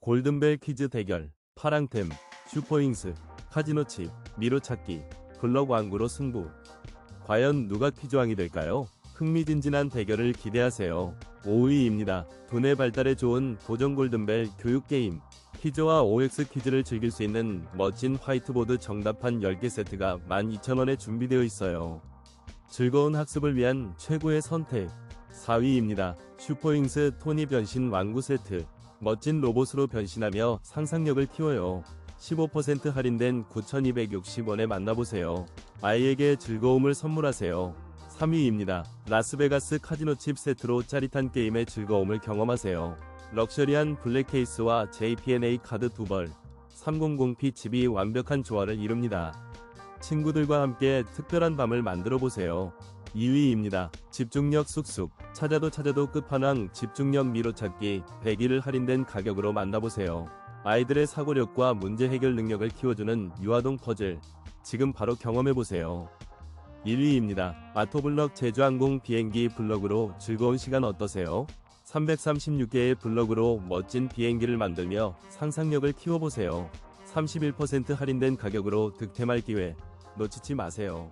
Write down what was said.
골든벨 퀴즈 대결, 파랑템, 슈퍼잉스, 카지노칩, 미로찾기, 블럭 왕구로 승부. 과연 누가 퀴즈왕이 될까요? 흥미진진한 대결을 기대하세요. 5위입니다. 두뇌 발달에 좋은 도전 골든벨 교육 게임. 퀴즈와 OX 퀴즈를 즐길 수 있는 멋진 화이트보드 정답판 10개 세트가 12,000원에 준비되어 있어요. 즐거운 학습을 위한 최고의 선택. 4위입니다. 슈퍼잉스 토니 변신 왕구 세트. 멋진 로봇으로 변신하며 상상력을 키워요. 15% 할인된 9,260원에 만나보세요. 아이에게 즐거움을 선물하세요. 3위입니다. 라스베가스 카지노 칩 세트로 짜릿한 게임의 즐거움을 경험하세요. 럭셔리한 블랙 케이스와 JPNA 카드 두 벌, 300P 칩이 완벽한 조화를 이룹니다. 친구들과 함께 특별한 밤을 만들어 보세요. 2위입니다. 집중력 쑥쑥. 찾아도 찾아도 끝판왕 집중력 미로찾기 100일을 할인된 가격으로 만나보세요. 아이들의 사고력과 문제 해결 능력을 키워주는 유아동 퍼즐. 지금 바로 경험해보세요. 1위입니다. 아토블럭 제주항공 비행기 블럭으로 즐거운 시간 어떠세요? 336개의 블럭으로 멋진 비행기를 만들며 상상력을 키워보세요. 31% 할인된 가격으로 득템할 기회 놓치지 마세요.